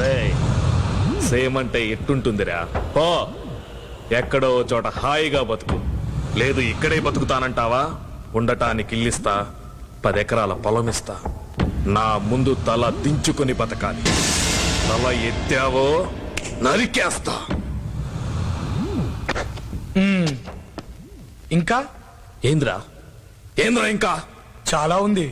రేయ్, సేమంటే ఎట్టుంటుందిరా? పో. ఎక్కడో చోట హాయిగా బతుకు. లేదు ఇక్కడే బతుకుతానంటావా? ఉండటానికి ఇల్లిస్తా పదెకరాల పొలం ఇస్తా నా ముందు తల దించుకొని బతకాలి. తల ఎత్తావో నరికేస్తా. ఇంకా? ఏంద్రా? ఏంద్రా ఇంకా? చాలా ఉంది.